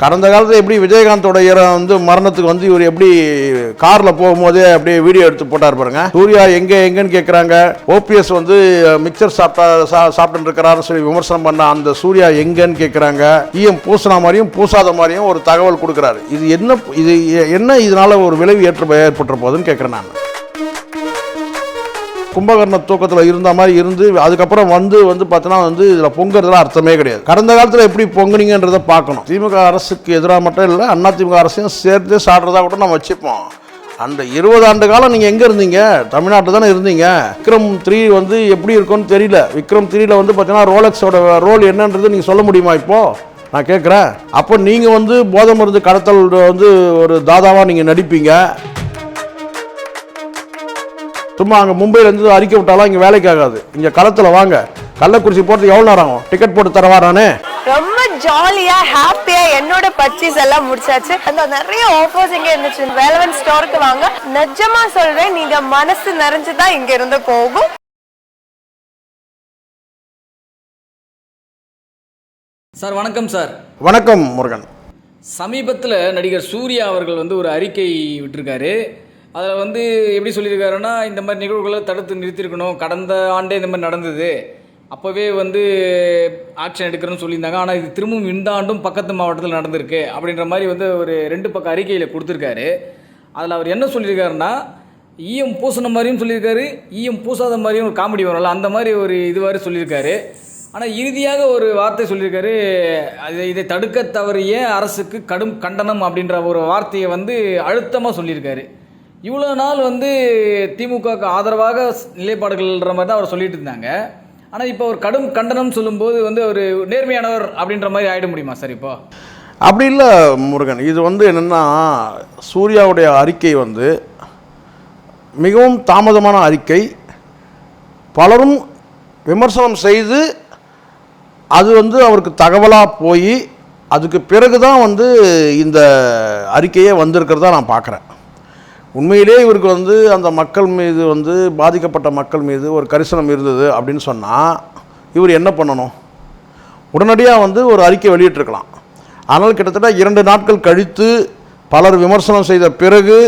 கடந்த காலத்தில் எப்படி விஜயகாந்தோட இரம் வந்து மரணத்துக்கு வந்து இவர் எப்படி காரில் போகும்போதே அப்படியே வீடியோ எடுத்து போட்டார் பாருங்க. சூர்யா எங்கே எங்கன்னு கேட்குறாங்க ஓபிஎஸ் வந்து மிக்சர் சாப்பிட்டா சா சாப்பிட்டு இருக்கிறாருன்னு சொல்லி விமர்சனம் பண்ண அந்த சூர்யா எங்கன்னு கேட்குறாங்க ஈயம் பூசினா மாதிரியும் பூசாத மாதிரியும் ஒரு தகவல் கொடுக்குறாரு. இது என்ன இது என்ன இதனால ஒரு விளைவு ஏற்று ஏற்பட்டுற போகுதுன்னு கேட்குறேன் நான். கும்பகர்ண தூக்கத்தில் இருந்த மாதிரி இருந்து அதுக்கப்புறம் வந்து வந்து பார்த்தீங்கன்னா வந்து இதில் பொங்குறதுல அர்த்தமே கிடையாது. கடந்த காலத்தில் எப்படி பொங்குனீங்கன்றதை பார்க்கணும். திமுக அரசுக்கு எதிராக மட்டும் இல்லை அண்ணா திமுக அரசையும் சேர்த்து சாடுறதா கூட நம்ம வச்சுப்போம். அந்த இருபது ஆண்டு காலம் நீங்கள் எங்கே இருந்தீங்க? தமிழ்நாட்டில் தானே இருந்தீங்க. விக்ரம் த்ரீ வந்து எப்படி இருக்கும்னு தெரியல. விக்ரம் த்ரீல வந்து பார்த்தீங்கன்னா ரோலக்ஸோட ரோல் என்னன்றது நீங்கள் சொல்ல முடியுமா இப்போது நான் கேட்குறேன் அப்போ நீங்கள் வந்து போதை மருந்து கடத்தல் வந்து ஒரு தாதாவாக நீங்கள் நடிப்பீங்க. சும்மா அங்கே மும்பையிலேருந்து அறிக்கை விட்டாலாம் இங்கே வேலைக்கு ஆகாது. இங்கே களத்தில் வாங்க. கள்ளக்குறிச்சி போகிறது எவ்வளோ நேரம் ஆகும்? டிக்கெட் போட்டு தரவா நானே? ரொம்ப ஜாலியா ஹாப்பியா என்னோட பர்ச்சேஸ் எல்லாம் முடிச்சாச்சு. அந்த நிறைய ஆஃபர்ஸ் இங்க இருந்துச்சு. வேலவன் ஸ்டோருக்கு வாங்க. நிஜமா சொல்றேன் நீங்க மனசு நிறைஞ்சுதான் இங்க இருந்து போகும். சார் வணக்கம் சார். வணக்கம் முருகன். சமீபத்தில் நடிகர் சூர்யா அவர்கள் வந்து ஒரு அறிக்கை விட்டிருக்காரு. அதில் வந்து எப்படி சொல்லியிருக்காருன்னா இந்த மாதிரி நிகழ்வுகளை தடுத்து நிறுத்தியிருக்கணும். கடந்த ஆண்டே இந்த மாதிரி நடந்தது. அப்போவே வந்து ஆக்ஷன் எடுக்கிறேன்னு சொல்லியிருந்தாங்க. ஆனால் இது திரும்பவும் இந்த ஆண்டும் பக்கத்து மாவட்டத்தில் நடந்திருக்கு அப்படின்ற மாதிரி வந்து ஒரு ரெண்டு பக்கம் அறிக்கையில் கொடுத்துருக்காரு. அதில் அவர் என்ன சொல்லியிருக்காருன்னா ஈயம் பூசின மாதிரியும் சொல்லியிருக்காரு ஈயம் பூசாத மாதிரியும் ஒரு காமெடி வரும்ல அந்த மாதிரி ஒரு இதுவாறு சொல்லியிருக்காரு. ஆனால் இறுதியாக ஒரு வார்த்தை சொல்லியிருக்காரு அதை இதை தடுக்க தவறிய அரசுக்கு கடும் கண்டனம் அப்படின்ற ஒரு வார்த்தையை வந்து அழுத்தமாக சொல்லியிருக்காரு. இவ்வளோ நாள் வந்து திமுகவுக்கு ஆதரவாக நிலைப்பாடுகள்ன்ற மாதிரி தான் அவர் சொல்லிட்டு இருந்தாங்க. ஆனால் இப்போ ஒரு கடும் கண்டனம் சொல்லும்போது வந்து ஒரு நேர்மையானவர் அப்படின்ற மாதிரி ஆகிட முடியுமா சார் இப்போ? அப்படி இல்லை முருகன். இது வந்து என்னென்னா சூர்யாவுடைய அறிக்கை வந்து மிகவும் தாமதமான அறிக்கை. பலரும் விமர்சனம் செய்து அது வந்து அவருக்கு தகவலாக போய் அதுக்கு பிறகு தான் வந்து இந்த அறிக்கையே வந்திருக்கிறதா நான் பார்க்குறேன் உண்மையிலே இவருக்கு வந்து அந்த மக்கள் மீது வந்து பாதிக்கப்பட்ட மக்கள் மீது ஒரு கரிசனம் இருந்தது அப்படின்னு சொன்னால் இவர் என்ன பண்ணணும்? உடனடியாக வந்து ஒரு அறிக்கை வெளியிட்டிருக்கலாம். ஆனால் கிட்டத்தட்ட இரண்டு நாட்கள் கழித்து பலர் விமர்சனம் செய்த பிறகு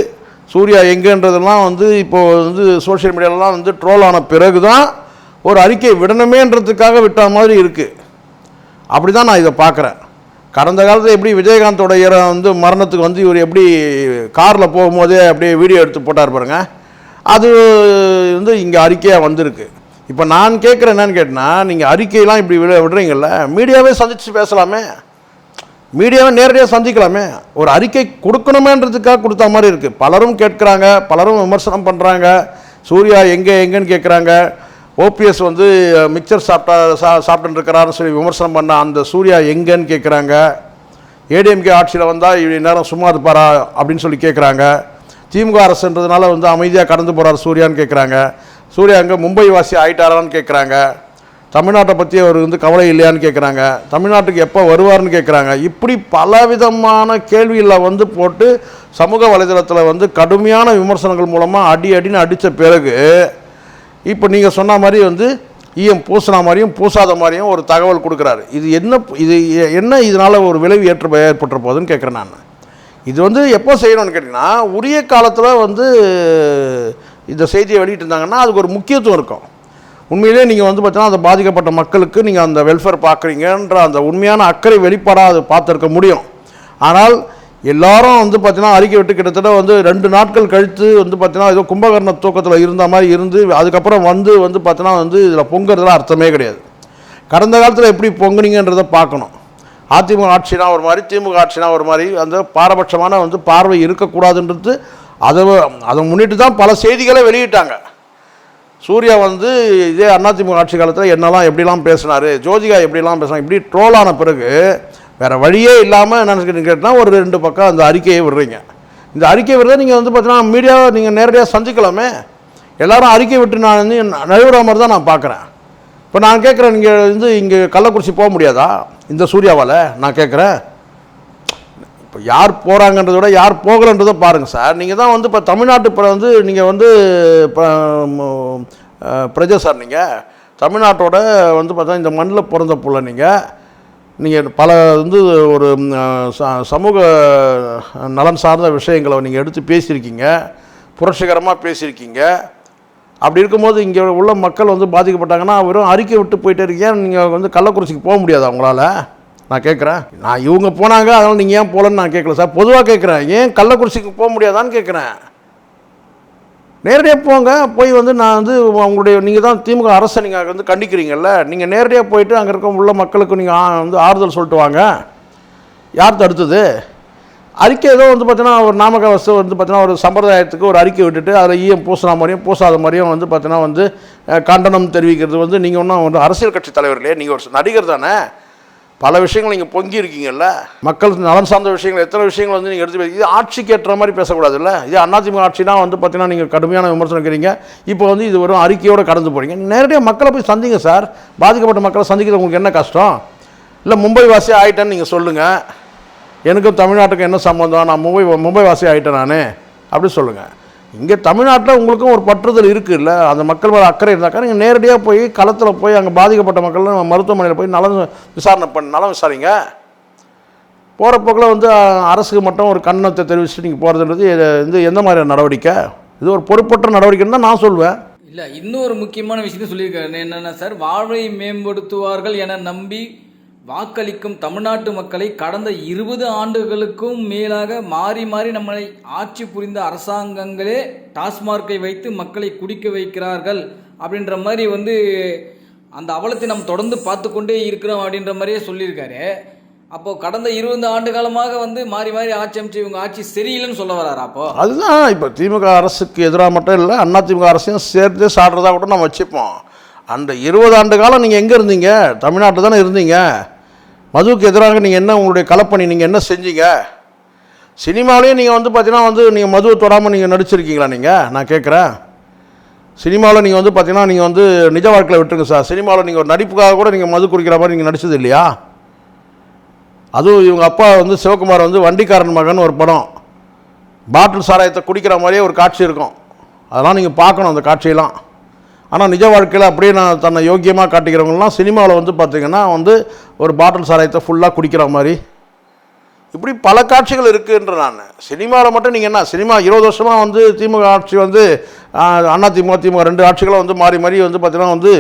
சூர்யா எங்கேன்றதெல்லாம் வந்து இப்போது வந்து சோஷியல் மீடியாலலாம் வந்து ட்ரோல் ஆன பிறகு தான் ஒரு அறிக்கை விடணுமேன்றதுக்காக விட்ட மாதிரி இருக்குது அப்படி தான் நான் இதை பார்க்குறேன். கடந்த காலத்தில் எப்படி விஜயகாந்தோட இரம் வந்து மரணத்துக்கு வந்து இவர் எப்படி காரில் போகும்போதே அப்படியே வீடியோ எடுத்து போட்டார் பாருங்க. அது வந்து இங்கே அறிக்கையாக வந்திருக்கு. இப்போ நான் கேட்குறேன் என்னன்னு கேட்டால் நீங்கள் அறிக்கையெல்லாம் இப்படி விட விடுறீங்கள மீடியாவே சந்தித்து பேசலாமே. மீடியாவை நேரடியாக சந்திக்கலாமே. ஒரு அறிக்கை கொடுக்கணுமேன்றதுக்காக கொடுத்த மாதிரி இருக்குது பலரும் கேட்குறாங்க பலரும் விமர்சனம் பண்ணுறாங்க சூர்யா எங்கே எங்கேன்னு கேட்குறாங்க. ஓபிஎஸ் வந்து மிக்சர் சாப்பிட்டா சா சாப்பிட்டுருக்கிறாருன்னு சொல்லி விமர்சனம் பண்ண அந்த சூர்யா எங்கேன்னு கேட்குறாங்க ஏடிஎம்கே ஆட்சியில் வந்தால் இவ்வளோ நேரம் சும்மா இருப்பாரா அப்படின்னு சொல்லி கேட்குறாங்க திமுக அரசுன்றதுனால வந்து அமைதியாக கடந்து போகிறார் சூர்யான்னு கேட்குறாங்க சூர்யா அங்கே மும்பை வாசி ஆயிட்டாரான்னு கேட்குறாங்க தமிழ்நாட்டை பற்றி அவர் வந்து கவலை இல்லையான்னு கேட்குறாங்க தமிழ்நாட்டுக்கு எப்போ வருவார்னு கேட்குறாங்க இப்படி பலவிதமான கேள்விகளை வந்து போட்டு சமூக வலைதளத்தில் வந்து கடுமையான விமர்சனங்கள் மூலமாக அடி அடின்னு அடித்த பிறகு இப்போ நீங்கள் சொன்ன மாதிரி வந்து ஈயம் பூசின மாதிரியும் பூசாத மாதிரியும் ஒரு தகவல் கொடுக்குறாரு. இது என்ன இது என்ன இதனால் ஒரு விளைவு ஏற்று ஏற்பட்டுற போகுதுன்னு கேட்குறேன் நான். இது வந்து எப்போ செய்யணும்னு கேட்டிங்கன்னா உரிய காலத்தில் வந்து இந்த செய்தியை வெளியிட்டிருந்தாங்கன்னா அதுக்கு ஒரு முக்கியத்துவம் இருக்கும். உண்மையிலே நீங்கள் வந்து பார்த்தீங்கன்னா அந்த பாதிக்கப்பட்ட மக்களுக்கு நீங்கள் அந்த வெல்ஃபேர் பார்க்குறீங்கன்ற அந்த உண்மையான அக்கறை வெளிப்பாடாக அது பார்த்துருக்க முடியும். ஆனால் எல்லாரும் வந்து பார்த்தீங்கன்னா அறிக்கை விட்டு கிட்டத்தட்ட வந்து ரெண்டு நாட்கள் கழித்து வந்து பார்த்தீங்கன்னா ஏதோ கும்பகர்ண தூக்கத்தில் இருந்த மாதிரி இருந்து அதுக்கப்புறம் வந்து வந்து பார்த்தீங்கன்னா வந்து இதில் பொங்குறதுலாம் அர்த்தமே கிடையாது. கடந்த காலத்தில் எப்படி பொங்குனீங்கன்றதை பார்க்கணும். அதிமுக ஆட்சினா ஒரு மாதிரி திமுக ஆட்சினா ஒரு மாதிரி அந்த பாரபட்சமான வந்து பார்வை இருக்கக்கூடாதுன்றது அதை அதை முன்னிட்டு தான் பல செய்திகளை வெளியிட்டாங்க. சூர்யா வந்து இதே அதிமுக ஆட்சி காலத்தில் என்னெல்லாம் எப்படிலாம் பேசினார் ஜோதிகா எப்படிலாம் பேசினா இப்படி ட்ரோல் ஆன பிறகு வேறு வழியே இல்லாமல் என்ன கேட்டால் ஒரு ரெண்டு பக்கம் அந்த அறிக்கையை விடுறீங்க. இந்த அறிக்கை விடுறத நீங்கள் வந்து பார்த்தீங்கன்னா மீடியாவை நீங்கள் நேரடியாக சந்திக்கலாமே. எல்லாரும் அறிக்கை விட்டு நான் வந்து நழுவுற மாதிரி தான் நான் பார்க்குறேன் இப்போ நான் கேட்குறேன் நீங்கள் வந்து இங்கே கள்ளக்குறிச்சி போக முடியாதா? இந்த சூர்யாவால் நான் கேட்குறேன் இப்போ யார் போகிறாங்கன்றத விட யார் போகலன்றதை பாருங்கள் சார். நீங்கள் தான் வந்து இப்போ தமிழ்நாட்டு இப்போ வந்து நீங்கள் வந்து இப்போ பிரஜா சார் நீங்கள் தமிழ்நாட்டோட வந்து பார்த்தா இந்த மண்ணில் பிறந்த புள்ள நீங்கள் நீங்கள் பல வந்து ஒரு ச- சமூக நலன் சார்ந்த விஷயங்களை நீங்கள் எடுத்து பேசியிருக்கீங்க. புரட்சிகரமாக பேசியிருக்கீங்க. அப்படி இருக்கும்போது இங்கே உள்ள மக்கள் வந்து பாதிக்கப்பட்டாங்கன்னா வெறும் அறிக்கை விட்டு போயிட்டே இருக்கீங்க. நீங்கள் வந்து கள்ளக்குறிச்சிக்கு போக முடியாது அவங்களால. நான் கேட்குறேன். நான் இவங்க போனாங்க அதனால் நீங்கள் ஏன் போகலன்னு நான் கேட்கல சார். பொதுவாக கேட்குறேன். ஏன் கள்ளக்குறிச்சிக்கு போக முடியாதான்னு கேட்குறேன். நேரடியாக போங்க போய் வந்து நான் வந்து உங்களுடைய நீங்கள் தான் திமுக அரசை நீங்கள் வந்து கண்டிக்கிறீங்கல்ல? நீங்கள் நேரடியாக போயிட்டு அங்கே இருக்க உள்ள மக்களுக்கு நீங்கள் வந்து ஆறுதல் சொல்லிட்டு வாங்க. யார் தடுத்தது? அறிக்கை ஏதோ வந்து பார்த்தீங்கன்னா ஒரு நாமக்கவசு வந்து பார்த்தீங்கன்னா ஒரு சம்பிரதாயத்துக்கு ஒரு அறிக்கை விட்டுட்டு அதில் ஈயம் பூசின மாதிரியும் பூசாத மாதிரியும் வந்து பார்த்தீங்கன்னா வந்து கண்டனம் தெரிவிக்கிறது வந்து நீங்கள் ஒன்றும் ஒரு அரசியல் கட்சி தலைவர்களே நீங்கள் ஒரு நடிகர் தானே? பல விஷயங்கள் நீங்கள் பொங்கி இருக்கீங்கல்ல மக்கள் நலன் சார்ந்த விஷயங்கள் எத்தனை விஷயங்கள் வந்து நீங்கள் எடுத்து இது ஆட்சிக்கு ஏற்ற மாதிரி பேசக்கூடாதுல்ல? இது அதிமுக ஆட்சினா வந்து பார்த்தீங்கன்னா நீங்கள் கடுமையான விமர்சனம் இருக்கிறீங்க இப்போ வந்து இது வரும் அறிக்கையோடு கடந்து போகிறீங்க நேரடியாக மக்களை போய் சந்திங்க சார். பாதிக்கப்பட்ட மக்களை சந்திக்கிறது உங்களுக்கு என்ன கஷ்டம்? இல்லை மும்பை வாசி ஆகிட்டேன்னு நீங்கள் சொல்லுங்கள் எனக்கும் தமிழ்நாட்டுக்கும் என்ன சம்மந்தம் நான் மும்பை மும்பை வாசி ஆகிட்டேன் நான். அப்படி சொல்லுங்கள் இங்கே தமிழ்நாட்டில் உங்களுக்கும் ஒரு பற்றுதல் இருக்குது இல்லை அந்த மக்கள் மேலே அக்கறை இருந்தாக்கா நீங்கள் நேரடியாக போய் களத்தில் போய் அங்கே பாதிக்கப்பட்ட மக்கள் மருத்துவமனையில் போய் நலம் விசாரணை பண்ண நலம் விசாரிங்க. போகிற போக்கில் வந்து அரசுக்கு மட்டும் ஒரு கண்ணத்தை தெரிவிச்சுட்டு நீங்கள் போகிறதுன்றது இது வந்து எந்த மாதிரியான நடவடிக்கை? இது ஒரு பொறுப்பற்ற நடவடிக்கைன்னு தான் நான் சொல்வேன். இல்லை இன்னொரு முக்கியமான விஷயத்தையும் சொல்லியிருக்காரு. என்னென்னா சார் வாழ்வை மேம்படுத்துவார்கள் என நம்பி வாக்களிக்கும் தமிழ்நாட்டு மக்களை கடந்த இருபது ஆண்டுகளுக்கும் மேலாக மாறி மாறி நம்மளை ஆட்சி புரிந்த அரசாங்கங்களே டாஸ்மார்க்கை வைத்து மக்களை குடிக்க வைக்கிறார்கள் அப்படின்ற மாதிரி வந்து அந்த அவலத்தை நம்ம தொடர்ந்து பார்த்து கொண்டே இருக்கிறோம் அப்படின்ற மாதிரியே சொல்லியிருக்காரு. அப்போது கடந்த இருபது ஆண்டு காலமாக வந்து மாறி மாறி ஆட்சி அமைச்சு இவங்க ஆட்சி சரியில்லைன்னு சொல்ல வராரா அப்போ? அதுதான் இப்போ திமுக அரசுக்கு எதிராக மட்டும் இல்லை அண்ணா திமுக அரசையும் சேர்ந்து சாடுறதா கூட நம்ம வச்சுப்போம். அந்த இருபது ஆண்டு காலம் நீங்கள் எங்கே இருந்தீங்க? தமிழ்நாட்டில் தானே இருந்தீங்க? மதுவுக்கு எதிராக நீங்கள் என்ன உங்களுடைய கலப்பணி நீங்கள் என்ன செஞ்சீங்க? சினிமாவிலையும் நீங்கள் வந்து பார்த்தீங்கன்னா வந்து நீங்கள் மதுவை தொடாமல் நீங்கள் நடிச்சிருக்கீங்களா நீங்கள் நான் கேட்குறேன் சினிமாவில் நீங்கள் வந்து பார்த்தீங்கன்னா நீங்கள் வந்து நிஜ வாழ்க்கையில் விட்டுருங்க சார். சினிமாவில் நீங்கள் ஒரு நடிப்புக்காக கூட நீங்கள் மது குடிக்கிற மாதிரி நீங்கள் நடிச்சது இல்லையா? அதுவும் இவங்க அப்பா வந்து சிவகுமார் வந்து வண்டிக்காரன் மகன் ஒரு படம். பாட்டில் சாராயத்தை குடிக்கிற மாதிரியே ஒரு காட்சி இருக்கும். அதெல்லாம் நீங்கள் பார்க்கணும் அந்த காட்சியெல்லாம். ஆனால் நிஜ வாழ்க்கையில் அப்படியே நான் தன்னை யோக்கியமாக காட்டிக்கிறவங்கலாம் சினிமாவில் வந்து பார்த்தீங்கன்னா வந்து ஒரு பாட்டில் சாராயத்தை ஃபுல்லாக குடிக்கிற மாதிரி. இப்படி பல காட்சிகள் இருக்குன்ற நான். சினிமாவில் மட்டும் நீங்கள் என்ன சினிமா இருபது வருஷமாக வந்து திமுக ஆட்சி வந்து அண்ணா திமுக திமுக ரெண்டு ஆட்சிகளும் வந்து மாறி மாறி வந்து பார்த்திங்கன்னா வந்து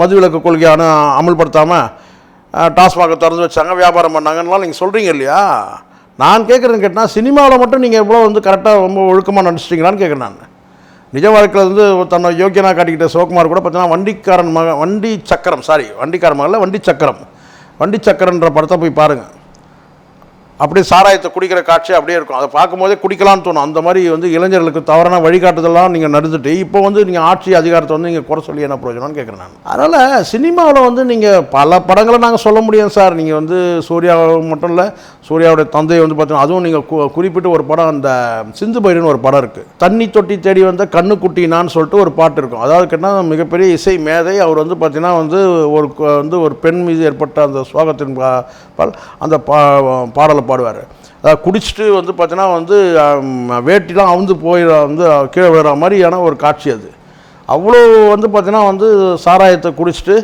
மதுவிலக்கு கொள்கையான அமல்படுத்தாமல் டாஸ்மாகை திறந்து வச்சாங்க வியாபாரம் பண்ணாங்கன்னெலாம் நீங்கள் சொல்கிறீங்க இல்லையா? நான் கேட்குறேன்னு கேட்டால் சினிமாவில் மட்டும் நீங்கள் எவ்வளோ வந்து கரெக்டாக ரொம்ப ஒழுக்கமாக நடிச்சிட்டிங்களான்னு கேட்குறேன் நான். நிஜ வாழ்க்கையில் வந்து தன்னை யோக்கியனாக காட்டிக்கிட்ட சிவகுமார் கூட பார்த்தீங்கன்னா வண்டிக்காரன் மக வண்டி சக்கரம் சாரி வண்டிக்காரன் மகளில் வண்டி சக்கரம். வண்டி சக்கரன்ற படத்தை போய் பாருங்கள் அப்படியே சாராயத்தை குடிக்கிற காட்சி அப்படியே இருக்கும். அதை பார்க்கும்போதே குடிக்கலாம்னு தோணும். அந்த மாதிரி வந்து இளைஞர்களுக்கு தவறான வழிகாட்டுதெல்லாம் நீங்கள் நடந்துட்டு இப்போ வந்து நீங்கள் ஆட்சி அதிகாரத்தை வந்து நீங்கள் குறை சொல்லி என்ன பிரயோஜனம்னு கேட்குறேன் நான். அதனால் சினிமாவில் வந்து நீங்கள் பல படங்களை நாங்கள் சொல்ல முடியும் சார். நீங்கள் வந்து சூர்யா மட்டும் இல்லை சூர்யாவுடைய தந்தை வந்து பார்த்தீங்கன்னா அதுவும் நீங்கள் கு குறிப்பிட்டு ஒரு படம் அந்த சிந்து பைரன் ஒரு படம் இருக்குது தண்ணி தொட்டி தேடி வந்த கண்ணுக்குட்டினான்னு சொல்லிட்டு ஒரு பாட்டு இருக்கும். அதாவது கேட்டால் மிகப்பெரிய இசை மேதை. அவர் வந்து பார்த்தீங்கன்னா வந்து ஒரு வந்து ஒரு பெண் மீது ஏற்பட்ட அந்த சோகத்தின் பா- பால் அந்த பா பாடலை பாடுவார். அதாவது குடிச்சிட்டு வந்து பார்த்தீங்கன்னா வந்து வேட்டிலாம் அவுந்து போய் வந்து கீழே விழுற மாதிரியான ஒரு காட்சி அது. அவ்வளோ வந்து பார்த்தீங்கன்னா வந்து சாராயத்தை குடிச்சிட்டு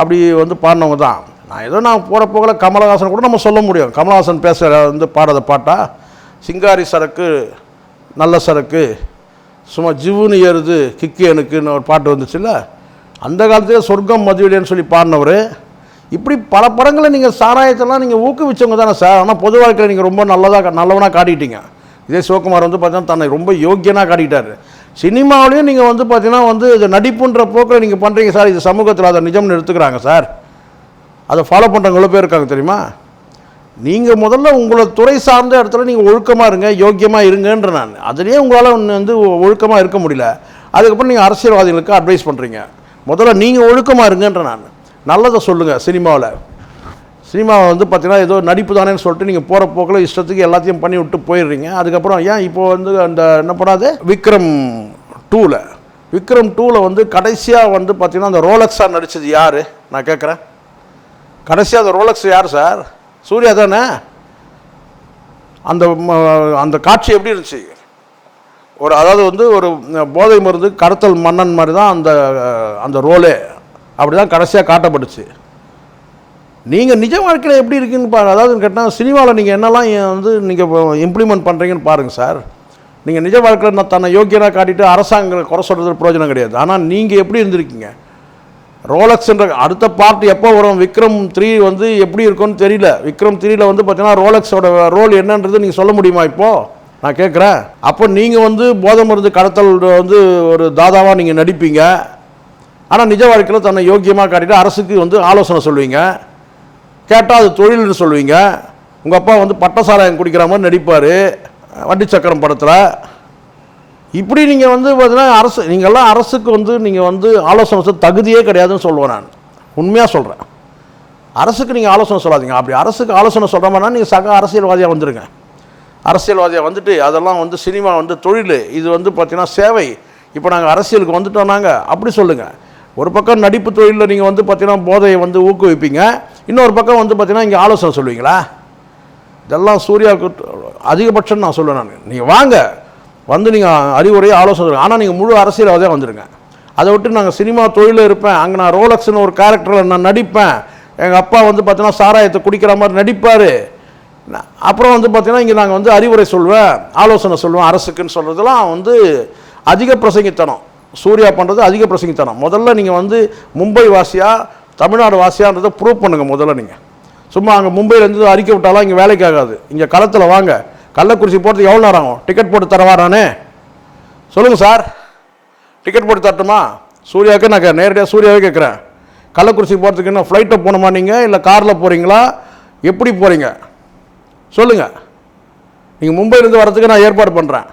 அப்படி வந்து பாடினவங்க தான். நான் ஏதோ நான் போகிற போகல கமலஹாசன் கூட நம்ம சொல்ல முடியும். கமலஹாசன் பேச வந்து பாடுறத பாட்டா சிங்காரி சரக்கு நல்ல சரக்கு சும்மா ஜிவுன்னு ஏறுது கிக்கு எனக்குன்னு ஒரு பாட்டு வந்துச்சுல்ல. அந்த காலத்திலே சொர்க்கம் மதுவிலேன்னு சொல்லி பாடினவர் இப்படி பல படங்களை நீங்கள் சாராயத்தெல்லாம் நீங்கள் ஊக்குவிச்சவங்க தானே சார். ஆனால் பொது வாழ்க்கையில் நீங்கள் ரொம்ப நல்லதாக நல்லவனாக காட்டிட்டீங்க. இதே சிவகுமார் வந்து பார்த்தீங்கன்னா தன்னை ரொம்ப யோக்கியனாக காட்டிட்டார் சினிமாவிலையும் நீங்கள் வந்து பார்த்தீங்கன்னா வந்து இது நடிப்புன்ற போக்கில் நீங்கள் பண்ணுறீங்க சார். இது சமூகத்தில் அதை நிஜம்னு எடுத்துக்கிறாங்க சார். அதை ஃபாலோ பண்ணுறவங்க எவ்வளோ பேர் இருக்காங்க தெரியுமா? நீங்கள் முதல்ல உங்களை துறை சார்ந்த இடத்துல நீங்கள் ஒழுக்கமாக இருங்க யோக்கியமாக இருங்கன்ற நான். அதுலேயே உங்களால் ஒன்று வந்து ஒழுக்கமாக இருக்க முடியல. அதுக்கப்புறம் நீங்கள் அரசியல்வாதிகளுக்கு அட்வைஸ் பண்ணுறீங்க முதல்ல நீங்கள் ஒழுக்கமாக இருங்கன்ற நான். நல்லதை சொல்லுங்கள் சினிமாவில். சினிமாவை வந்து பார்த்தீங்கன்னா ஏதோ நடிப்பு தானேன்னு சொல்லிட்டு நீங்கள் போகிற போக்கில் இஷ்டத்துக்கு எல்லாத்தையும் பண்ணி விட்டு போயிடுறீங்க. அதுக்கப்புறம் ஏன் இப்போ வந்து அந்த என்ன பண்ணாது? விக்ரம் டூவில் விக்ரம் டூவில் வந்து கடைசியாக வந்து பார்த்திங்கன்னா அந்த ரோலக்ஸாக நடித்தது யார்? நான் கேட்குறேன். கடைசியாக அந்த ரோலக்ஸ் யார் சார் சூர்யா தானே? அந்த ம- அந்த காட்சி எப்படி இருந்துச்சு? ஒரு அதாவது வந்து ஒரு போதை மருந்து கடத்தல் மன்னன் மாதிரி தான் அந்த அந்த ரோலே அப்படி தான் கடைசியாக காட்டப்பட்டுச்சு. நீங்கள் நிஜ வாழ்க்கையில் எப்படி இருக்குன்னு பாருங்கள் அதாவது கேட்டால் சினிமாவில் நீங்கள் என்னெல்லாம் வந்து நீங்கள் இம்ப்ளிமெண்ட் பண்ணுறீங்கன்னு பாருங்கள் சார். நீங்கள் நிஜ வாழ்க்கையில் நான் தன்னை யோக்கியனாக காட்டிட்டு அரசாங்கம் குறை சொல்கிறது பிரயோஜனம் கிடையாது. ஆனால் நீங்கள் எப்படி இருந்திருக்கீங்க? ரோலக்ஸ்ன்ற அடுத்த பார்ட் எப்போ வரும்? விக்ரம் த்ரீ வந்து எப்படி இருக்கும்னு தெரியல. விக்ரம் த்ரீயில் வந்து பார்த்தீங்கன்னா ரோலக்ஸோட ரோல் என்னன்றது நீங்கள் சொல்ல முடியுமா இப்போது நான் கேட்குறேன் அப்போ நீங்கள் வந்து போதை மருந்து கடத்தல் வந்து ஒரு தாதாவாக நீங்கள் நடிப்பீங்க. ஆனால் நிஜ வாழ்க்கையில் தன்னை யோக்கியமாக காட்டிட்டு அரசுக்கு வந்து ஆலோசனை சொல்லுவீங்க. கேட்டால் அது தொழில்னு சொல்லுவீங்க. உங்கள் அப்பா வந்து பட்டசாராயம் குடிக்கிற மாதிரி நடிப்பார். வண்டி சக்கரம் படத்தில். இப்படி நீங்கள் வந்து பார்த்தீங்கன்னா அரசு நீங்கள்லாம் அரசுக்கு வந்து நீங்கள் வந்து ஆலோசனை சொல்ல தகுதியே கிடையாதுன்னு சொல்லுவேன் நான். உண்மையாக சொல்கிறேன் அரசுக்கு நீங்கள் ஆலோசனை சொல்லாதீங்க. அப்படி அரசுக்கு ஆலோசனை சொல்கிற மாதிரினா நீங்கள் சக அரசியல்வாதியாக வந்துடுங்க அரசியல்வாதியாக வந்துட்டு அதெல்லாம் வந்து சினிமா வந்து தொழில். இது வந்து பார்த்திங்கன்னா சேவை. இப்போ நாங்கள் அரசியலுக்கு வந்துட்டோம் நாங்கள் அப்படி சொல்லுங்கள் ஒரு பக்கம் நடிப்பு தொழிலில் நீங்கள் வந்து பார்த்தீங்கன்னா போதையை வந்து ஊக்குவிப்பீங்க இன்னொரு பக்கம் வந்து பார்த்தீங்கன்னா இங்கே ஆலோசனை சொல்லுவீங்களா? இதெல்லாம் சூர்யாவுக்கு அதிகபட்சம் நான் சொல்லுவேன் நான். நீங்கள் வாங்க வந்து நீங்கள் அறிவுரையை ஆலோசனை ஆனால் நீங்கள் முழு அரசியல்வாதியாக வந்துடுங்க அதை விட்டு நாங்கள் சினிமா தொழிலில் இருப்பேன் அங்கே நான் ரோலக்ஸ்னு ஒரு கேரக்டரில் நான் நடிப்பேன். எங்கள் அப்பா வந்து பார்த்தீங்கன்னா சாராயத்தை குடிக்கிற மாதிரி நடிப்பார். அப்புறம் வந்து பார்த்திங்கன்னா இங்கே நாங்கள் வந்து அறிவுரை சொல்வேன் ஆலோசனை சொல்லுவேன் அரசுக்குன்னு சொல்கிறதுலாம் வந்து அதிக பிரசங்கித்தனம். சூர்யா பண்ணுறது அதிக பிரசங்கித்தனம். முதல்ல நீங்கள் வந்து மும்பை வாசியாக தமிழ்நாடு வாசியான்றதை ப்ரூவ் பண்ணுங்கள் முதல்ல நீங்கள் சும்மா அங்கே மும்பையிலேருந்து அறிக்கை விட்டாலாம் இங்கே வேலைக்கு ஆகாது. இங்கே களத்தில் வாங்க. கள்ளக்குறிச்சி போகிறதுக்கு எவ்வளோ நேரம் ஆகும்? டிக்கெட் போட்டு தரவா நானே? சொல்லுங்கள் சார். டிக்கெட் போட்டு தரட்டுமா? சூர்யாவுக்கு நான் நேரடியாக சூர்யாவே கேட்குறேன். கள்ளக்குறிச்சி போகிறதுக்கு என்ன ஃப்ளைட்டில் போகணுமா நீங்கள் இல்லை காரில் போகிறீங்களா எப்படி போகிறீங்க சொல்லுங்கள் நீங்கள் மும்பையிலேருந்து வரதுக்கு நான் ஏற்பாடு பண்ணுறேன்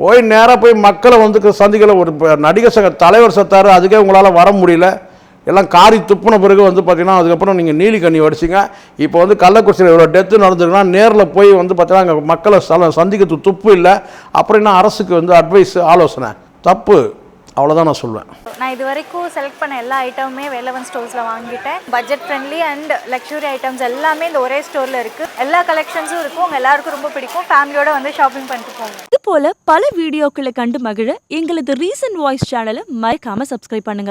போய் நேராக போய் மக்களை வந்து சந்திக்கல. ஒரு நடிகர் சங்க தலைவர் சத்தார். அதுக்கே உங்களால் வர முடியல. எல்லாம் காரி துப்புன பிறகு வந்து பார்த்தீங்கன்னா அதுக்கப்புறம் நீங்கள் நீலி கண்ணி வடிச்சிங்க இப்போ வந்து கள்ளக்குறிச்சியில் இவ்வளோ டெத்து நடந்துருக்குன்னா நேரில் போய் வந்து பார்த்தீங்கன்னா அங்கே மக்களை சல சந்திக்கிறதுக்கு துப்பு இல்லை. அப்புறம் என்ன அரசுக்கு வந்து அட்வைஸ் ஆலோசனை? தப்பு. அவ்வளோதான் நான் சொல்லுவேன் நான் இது வரைக்கும் செலக்ட் பண்ண எல்லா ஐட்டமுமே வேலவன் ஸ்டோர்ஸில் வாங்கிட்டேன். Budget friendly and luxury items எல்லாமே இந்த ஒரே ஸ்டோரில் இருக்குது எல்லா கலெக்ஷன்ஸும் இருக்கும். உங்கள் எல்லாருக்கும் ரொம்ப பிடிக்கும். ஃபேமிலியோட வந்து ஷாப்பிங் பண்ணிட்டு போங்க. இது போல பல வீடியோக்களை கண்டு மகிழ எங்களது ரீசன்ட் வாய்ஸ் சேனலை மறக்காம சப்ஸ்கிரைப் பண்ணுங்க.